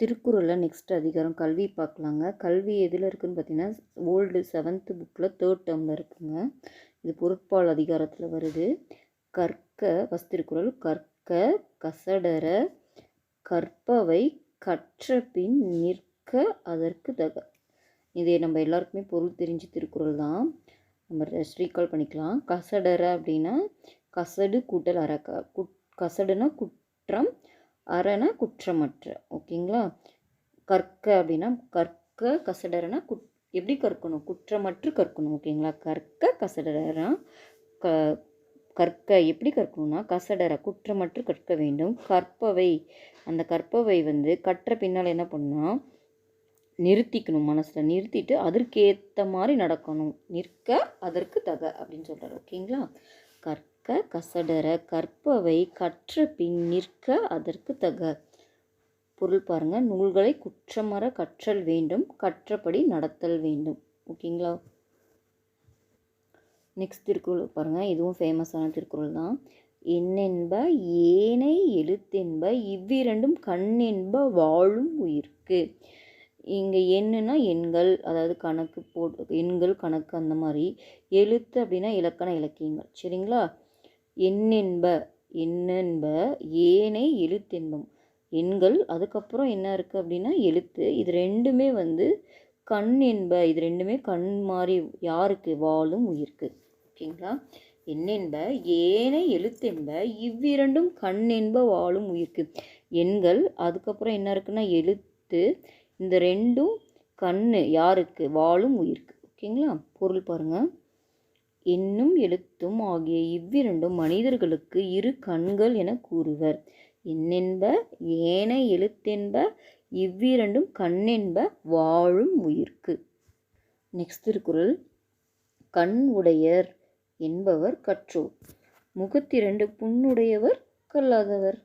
திருக்குறளில் நெக்ஸ்ட் அதிகாரம் கல்வி பார்க்கலாங்க. கல்வி எதில் இருக்குதுன்னு பார்த்தீங்கன்னா ஓல்டு செவன்த்து புக்கில் தேர்ட் டேர்மில் இருக்குங்க. இது பொருட்பால் அதிகாரத்தில் வருது. கற்க ஃபஸ்ட் திருக்குறள் கற்க கசடர கற்பவை கற்ற பின் நிற்க அதற்கு தக இது நம்ம எல்லாருக்குமே பொருள் தெரிஞ்ச திருக்குறள் தான். நம்ம ரீகால் பண்ணிக்கலாம். கசடர அப்படின்னா கசடு கூட்டல் அறக்க குட் கசடுனா குற்றம் அறனா குற்றமற்ற. ஓகேங்களா? கற்க அப்படின்னா கற்க கசடரனா குட் எப்படி கற்கணும்? குற்றமற்று கற்கணும் ஓகேங்களா? கற்க கசடரனா க கற்க எப்படி கற்கணும்னா கசடர குற்றமற்று கற்க வேண்டும். கற்பவை. அந்த கற்பவை வந்து கற்ற பின்னால் என்ன பண்ணால் நிறுத்திக்கணும் மனசில். நிறுத்திட்டு அதற்கேற்ற மாதிரி நடக்கணும். நிற்க அதற்கு தக அப்படின்னு சொல்கிறார் ஓகேங்களா? கற்க கசடர கற்பவை கற்ற பின் நிற்க அதற்கு தக. பொருள் பாருங்கள் நூல்களை குற்றமற கற்றல் வேண்டும் கற்றபடி நடத்தல் வேண்டும். ஓகேங்களா? நெக்ஸ்ட் திருக்குறள் பாருங்கள் இதுவும் ஃபேமஸான திருக்குறள் தான். என்னென்ப ஏனை எழுத்தென்ப இவ்விரண்டும் கண்ணென்ப வாழும் உயிர்க்கு. இங்கே என்னென்னா எண்கள் அதாவது கணக்கு போ எண்கள் கணக்கு அந்த மாதிரி. எழுத்து அப்படின்னா இலக்கண இலக்கியங்கள். சரிங்களா? எண்ணென்ப எண்ணென்ப ஏனை எழுத்தென்பம். எண்கள் அதுக்கப்புறம் என்ன இருக்குது அப்படின்னா எழுத்து. இது ரெண்டுமே வந்து கண் என்ப இது ரெண்டுமே கண் மாதிரி யாருக்கு? வாழும் உயிர்க்கு. ஓகேங்களா? என்னென்ப ஏனை எழுத்தென்ப இவ்விரண்டும் கண் என்ப வாழும் உயிர்க்கு. எண்கள் அதுக்கப்புறம் என்ன இருக்குன்னா எழுத்து. இந்த ரெண்டும் கண் யாருக்கு? வாழும் உயிர்க்கு. ஓகேங்களா? பொருள் பாருங்கள் என்னும் எழுத்தும் ஆகிய இவ்விரண்டும் மனிதர்களுக்கு இரு கண்கள் என கூறுவர். என்னென்ப? ஏன எழுத்தென்ப? இவ்விரண்டும் கண்ணென்ப? வாழும் உயிர்க்கு. நெக்ஸ்ட் திருக்குறள். கண் உடையர் என்பவர் கற்றோர். முகத்திரண்டு புண்ணுடையவர் கல்லாதவர்.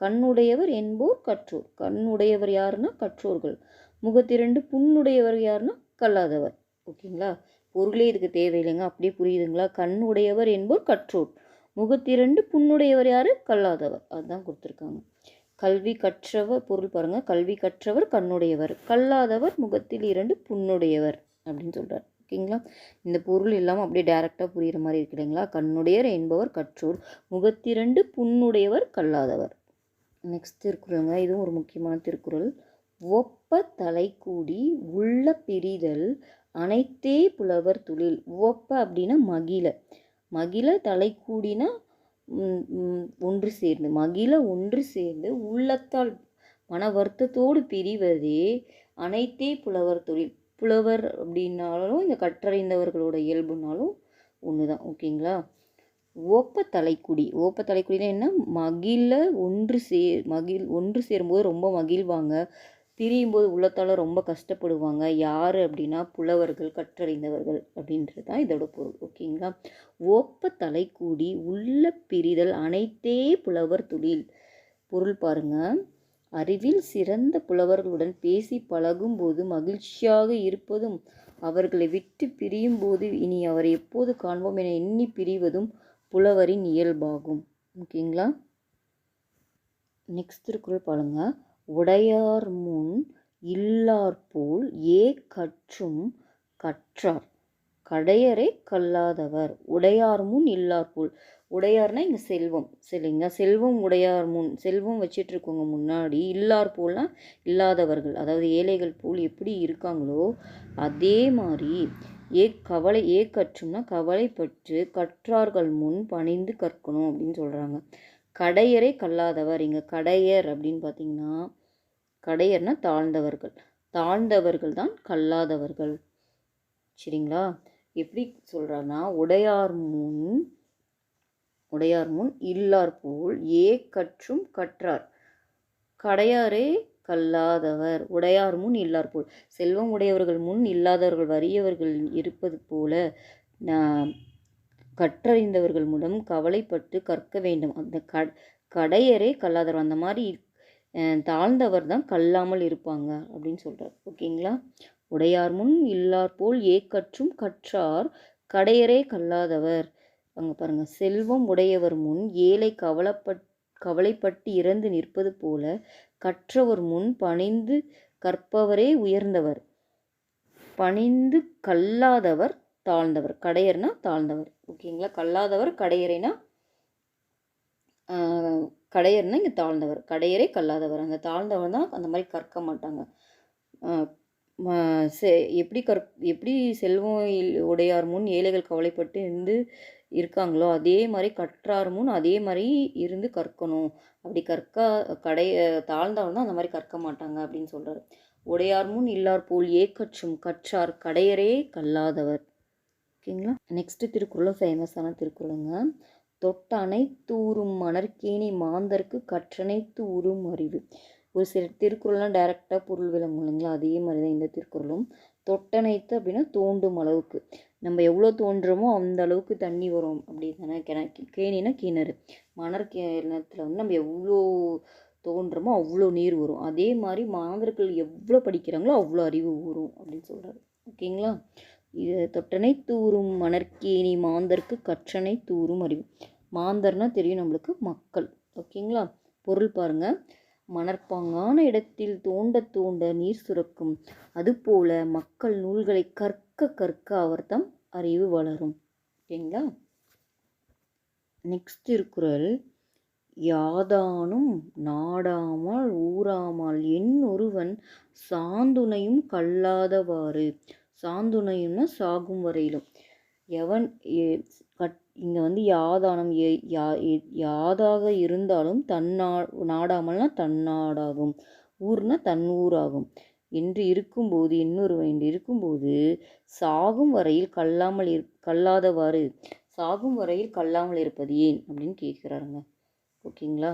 கண்ணுடையவர் என்போர் கற்றோர். கண்ணுடையவர் யாருன்னா கற்றோர்கள். முகத்திரண்டு புண்ணுடையவர் யாருன்னா கல்லாதவர். ஓகேங்களா? பொருளே இதுக்கு தேவையில்லைங்க. அப்படியே புரியுதுங்களா? கண்ணுடையவர் என்போர் கற்றோர். முகத்திரண்டு புண்ணுடையவர் யார்? கல்லாதவர். அதுதான் கொடுத்துருக்காங்க. கல்வி கற்றவர் பொருள் பாருங்கள் கல்வி கற்றவர் கண்ணுடையவர். கல்லாதவர் முகத்தில் இரண்டு புண்ணுடையவர் அப்படின்னு சொல்கிறார் ஓகேங்களா? இந்த பொருள் இல்லாமல் அப்படியே டேரெக்டாக புரிகிற மாதிரி இருக்கு இல்லைங்களா? கண்ணுடையர் என்பவர் கற்றோர். முகத்திரண்டு புண்ணுடையவர் கல்லாதவர். நெக்ஸ்ட் திருக்குறளுங்க. இதுவும் ஒரு முக்கியமான திருக்குறள். ஒப்ப தலைக்கூடி உள்ள பிரிதல் அனைத்தே புலவர் தொழில். உவப்ப அப்படின்னா மகிழ. மகிழ தலைக்கூடினா ஒன்று சேர்ந்து. மகிழ ஒன்று சேர்ந்து உள்ளத்தால் மன வருத்தத்தோடு பிரிவதே அனைத்தே புலவர் தொழில். புலவர் அப்படின்னாலும் இந்த கற்றறிந்தவர்களோட இயல்புனாலும் ஒன்று தான் ஓகேங்களா? ஓப்ப தலைக்குடி. ஓப்ப தலைக்குடினா என்ன? மகிழ ஒன்று சேர் மகிழ் ஒன்று சேரும்போது ரொம்ப மகிழ்வாங்க. பிரியும் போது உள்ளத்தால் ரொம்ப கஷ்டப்படுவாங்க. யார் அப்படின்னா புலவர்கள் கற்றறிந்தவர்கள் அப்படின்றது தான் இதோட பொருள். ஓகேங்களா ஓப்ப கூடி உள்ள பிரிதல் அனைத்தே புலவர் தொழில். பொருள் பாருங்கள் அறிவில் சிறந்த புலவர்களுடன் பேசி பழகும் போது மகிழ்ச்சியாக இருப்பதும் அவர்களை விட்டு பிரியும் போது இனி அவரை எப்போது காண்போம் என எண்ணி பிரிவதும் புலவரின் இயல்பாகும். ஓகேங்களா நெக்ஸ்ட் திருக்குறள் பாருங்கள் உடையார் முன் இல்லார் போல் ஏ கற்றும் கற்றார். கடையரை கல்லாதவர் உடையார் முன் இல்லார்போல் உடையார்னா இங்கே செல்வம் சரிங்களா? செல்வம் உடையார் முன் செல்வம் வச்சிட்ருக்கவங்க முன்னாடி. இல்லார் போல்னா இல்லாதவர்கள் அதாவது ஏழைகள் போல் எப்படி இருக்காங்களோ அதே மாதிரி ஏ கவலை ஏ கற்றும்னா கவலைப்பட்டு கற்றார்கள் முன் பணிந்து கற்கணும் அப்படின்னு சொல்கிறாங்க கடையரை கல்லாதவர். இங்கே கடையர் அப்படின்னு பார்த்தீங்கன்னா கடையர்னா தாழ்ந்தவர்கள். தாழ்ந்தவர்கள் தான் கல்லாதவர்கள். சரிங்களா? எப்படி சொல்கிறாங்கன்னா உடையார் முன் உடையார் முன் இல்லார் போல் ஏ கற்றும் கற்றார். கடையாரே கல்லாதவர். உடையார் முன் இல்லார் போல். செல்வம் உடையவர்கள் முன் இல்லாதவர்கள் வறியவர்கள் இருப்பது போல கற்றறிந்தவர்கள் மூலம் கவலைப்பட்டு கற்க வேண்டும். அந்த க கடையரே கல்லாதவர். அந்த மாதிரி தாழ்ந்தவர் தான் கல்லாமல் இருப்பாங்க அப்படின்னு சொல்கிறார் ஓகேங்களா? உடையார் முன் இல்லார் போல் ஏக்கற்றும் கற்றார் கடையரே கல்லாதவர். அங்கே பாருங்கள் செல்வம் உடையவர் முன் ஏழை கவலைப்பட் கவலைப்பட்டு இறந்து நிற்பது போல கற்றவர் முன் பணிந்து கற்பவரே உயர்ந்தவர். பணிந்து கல்லாதவர் தாழ்ந்தவர். கடையர்னா தாழ்ந்தவர். ஓகேங்களா? கல்லாதவர் கடையறைனா கடையர்னா இங்கே தாழ்ந்தவர். கடையரே கல்லாதவர். அந்த தாழ்ந்தவர் தான் அந்த மாதிரி கற்க மாட்டாங்க. செ எப்படி கற் எப்படி செல்வம் உடையார் முன் ஏழைகள் கவலைப்பட்டு இருந்து இருக்காங்களோ அதே மாதிரி கற்றார் முன் அதே மாதிரி இருந்து கற்கணும். அப்படி கற்க கடை தாழ்ந்தவன் தான் அந்த மாதிரி கற்க மாட்டாங்க அப்படின்னு சொல்கிறார் உடையார் முன் இல்லார் போல் ஏக்கற்றும் கற்றார் கடையரே கல்லாதவர். ஓகேங்களா? நெக்ஸ்ட்டு திருக்குறளும் ஃபேமஸான திருக்குறளுங்க. தொட்டனை தூறும் மணற்கேணி மாந்தர்க்கு கற்றனை தூறும் அறிவு. ஒரு சில திருக்குறள்லாம் டைரெக்டாக பொருள் விளங்கும் இல்லைங்களா? அதே மாதிரி தான் இந்த திருக்குறளும். தொட்டனைத்து அப்படின்னா தோண்டும் அளவுக்கு. நம்ம எவ்வளோ தோன்றோமோ அந்த அளவுக்கு தண்ணி வரும் அப்படி தானே கிண கேணினா கிணறு. மணர் கிணத்துல வந்து நம்ம எவ்வளோ தோன்றமோ அவ்வளோ நீர் வரும். அதே மாதிரி மாணவர்கள் எவ்வளோ படிக்கிறாங்களோ அவ்வளோ அறிவு வரும் அப்படின்னு சொல்கிறாரு ஓகேங்களா? தொட்டனை தூரும் மணற்கேணி மாந்தர்க்கு கற்றனை தூரும் அறிவு. மாந்தர்னா தெரியும் நம்மளுக்கு மக்கள். ஓகேங்களா? பொருள் பாருங்கள் மணற்பாங்கான இடத்தில் தோண்ட தோண்ட நீர் சுரக்கும். அதுபோல மக்கள் நூல்களை கற்க கற்க அவர்தம் அறிவு வளரும். ஓகேங்களா? நெக்ஸ்ட் திருக்குறள் யாதானும் நாடாமல் ஊறாமல் என் ஒருவன் சாந்துணையும் கல்லாதவாறு. சாந்துணையும்னா சாகும் வரையிலும். எவன் கட் இங்கே வந்து யாதானம் யா யாதாக இருந்தாலும் தன்னா நாடாமல்னா தன்னாடாகும் ஊர்னா தன் ஊராகும். என்று இருக்கும்போது இன்னொருவன் என்று இருக்கும்போது சாகும் வரையில் கல்லாமல் இரு கல்லாதவாறு சாகும் வரையில் கல்லாமல் இருப்பது ஏன் அப்படின்னு கேட்குறாருங்க. ஓகேங்களா?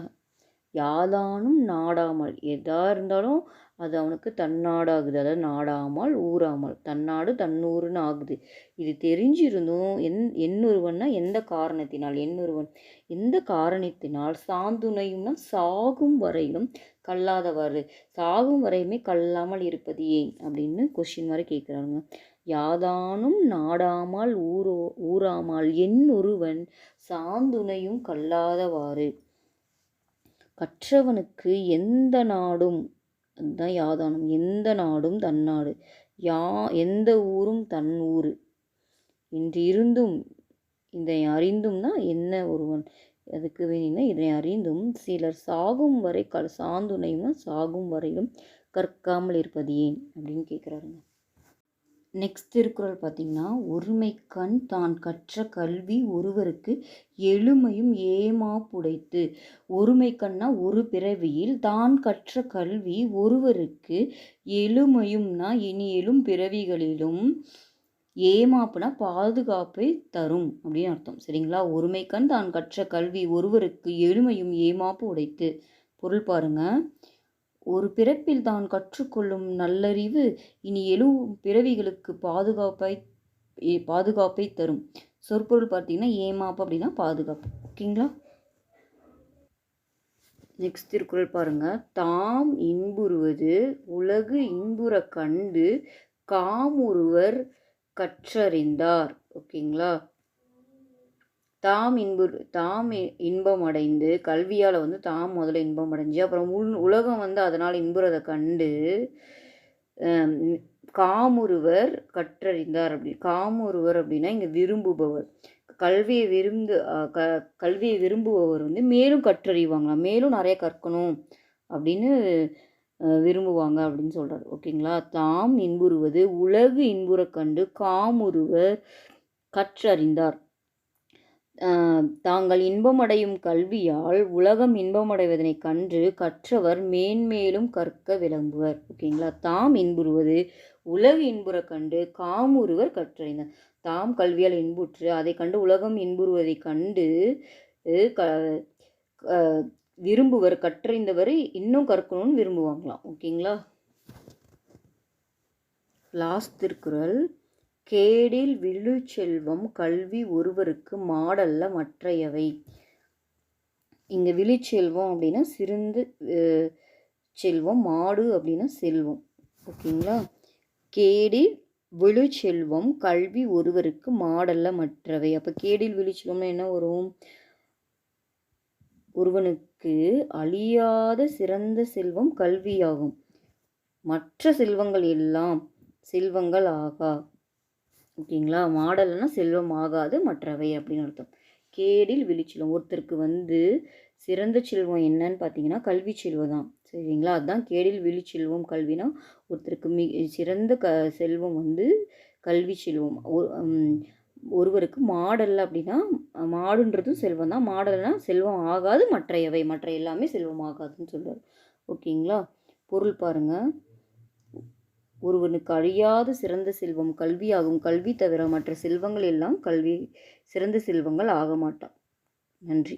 யாதானும் நாடாமல் எதா இருந்தாலும் அது அவனுக்கு தன்னாடாகுது. அதாவது நாடாமல் ஊறாமல். தன்னாடு தன்னூறுன்னு ஆகுது. இது தெரிஞ்சிருந்தும் என் என்னொருவன்னா எந்த காரணத்தினால்? என்னொருவன்? எந்த காரணத்தினால்? சாந்துணையும்னா சாகும் வரையிலும் கல்லாதவாறு. சாகும் வரையுமே கல்லாமல் இருப்பது ஏன்? அப்படின்னு கொஷின் மாதிரி கேட்குறாங்க யாதானும் நாடாமல் ஊரோ ஊறாமல் எண்ணொருவன் சாந்துணையும் கல்லாதவாறு. கற்றவனுக்கு எந்த நாடும் அதுதான் யாதானம். எந்த நாடும் தன்னாடு யா எந்த ஊரும் தன் ஊர். இன்று இருந்தும் இதை அறிந்தும்னா என்ன ஒருவன்? அதுக்கு வேணும்னா இதை அறிந்தும் சிலர் சாகும் வரை க சாந்துணையும்னா சாகும் வரையிலும் கற்காமல் இருப்பது ஏன்? அப்படின்னு கேட்குறாருங்க நெக்ஸ்ட் திருக்குறள் பார்த்திங்கன்னா ஒருமை கண் தான் கற்ற கல்வி ஒருவருக்கு எளிமையும் ஏமாப்புடைத்து ஒருமை கண்ணா ஒரு பிறவியில் தான் கற்ற கல்வி ஒருவருக்கு எளிமையும்னா இனி எழும் பிறவிகளிலும் ஏமாப்புனா பாதுகாப்பை தரும் அப்படின்னு அர்த்தம். சரிங்களா? ஒருமை கண் தான் கற்ற கல்வி ஒருவருக்கு எளிமையும் ஏமாப்பு உடைத்து. பொருள் பாருங்கள் ஒரு பிறப்பில் தான் கற்றுக்கொள்ளும் நல்லறிவு இனி எழும் பிறவிகளுக்கு பாதுகாப்பை பாதுகாப்பை தரும். சொற்பொருள் பார்த்தீங்கன்னா ஏமாப்பு அப்படின்னா பாதுகாப்பு. ஓகேங்களா? நெக்ஸ்ட் திருக்குறள் பாருங்க. தாம் இன்புறுவது உலகு இன்புற கண்டு காமுறுவர் கற்றறிந்தார். ஓகேங்களா? தாம் இன்பு தாம் இன்பம் அடைந்து கல்வியால் வந்து தாம் முதல்ல இன்பம் அடைஞ்சு அப்புறம் உள் உலகம் வந்து அதனால் இன்புறதை கண்டு காமுருவர் கற்றறிந்தார் அப்படி காமுருவர் அப்படின்னா இங்கே விரும்புபவர். கல்வியை விரும்பு க கல்வியை விரும்புபவர் வந்து மேலும் கற்றறிவாங்களாம் மேலும் நிறைய கற்கணும் அப்படின்னு விரும்புவாங்க அப்படின்னு சொல்கிறார் ஓகேங்களா? தாம் இன்புறுவது உலகு இன்புற கண்டு காமுருவர் கற்றறிந்தார். தாங்கள் இன்பமடையும் கல்வியால் உலகம் இன்பமடைவதனை கன்று கற்றவர் மேன்மேலும் கற்க விளம்புவர் ஓகேங்களா? தாம் இன்புறுவது உலக இன்புற கண்டு காமுறுவர் கற்றறிந்தார். தாம் கல்வியால் இன்புற்று அதை கண்டு உலகம் இன்புறுவதை கண்டு க விரும்புவர் கற்றறிந்தவர் இன்னும் கற்கணும்னு விரும்புவாங்களாம். ஓகேங்களா? லாஸ்ட் திருக்குறள். கேடில் விழு செல்வம் கல்வி ஒருவருக்கு மாடல்ல மற்றையவை. இங்கே விழிச்செல்வம் அப்படின்னா சிறந்து செல்வம் மாடு அப்படின்னா செல்வம். ஓகேங்களா? கேடில் விழு செல்வம் கல்வி ஒருவருக்கு மாடல்ல மற்றவை. அப்போ கேடில் விழு என்ன வரும்? ஒருவனுக்கு அழியாத சிறந்த செல்வம் கல்வியாகும். மற்ற செல்வங்கள் எல்லாம் செல்வங்கள் ஆகா. ஓகேங்களா? மாடல்னா செல்வம் ஆகாது மற்றவை அப்படின்னு அர்த்தம். கேடில் விழிச்செல்வம். ஒருத்தருக்கு வந்து சிறந்த செல்வம் என்னன்னு பார்த்தீங்கன்னா கல்வி செல்வம் தான். சரிங்களா? அதுதான் கேடில் விழிச்செல்வம் கல்வினா ஒருத்தருக்கு மிக சிறந்த க செல்வம் வந்து கல்வி செல்வம். ஒ- ஒருவருக்கு மாடல் அப்படின்னா மாடுன்றதும் செல்வம் தான். மாடல்னா செல்வம் ஆகாது மற்றையவை மற்ற எல்லாமே செல்வம் ஆகாதுன்னு சொல்றாரு. ஓகேங்களா? பொருள் பாருங்க. ஒருவனுக்கு அழியாத சிறந்த செல்வம் கல்வியாகும். கல்வி தவிர மற்ற செல்வங்கள் எல்லாம் கல்வி சிறந்த செல்வங்கள் ஆக மாட்டான் நன்றி.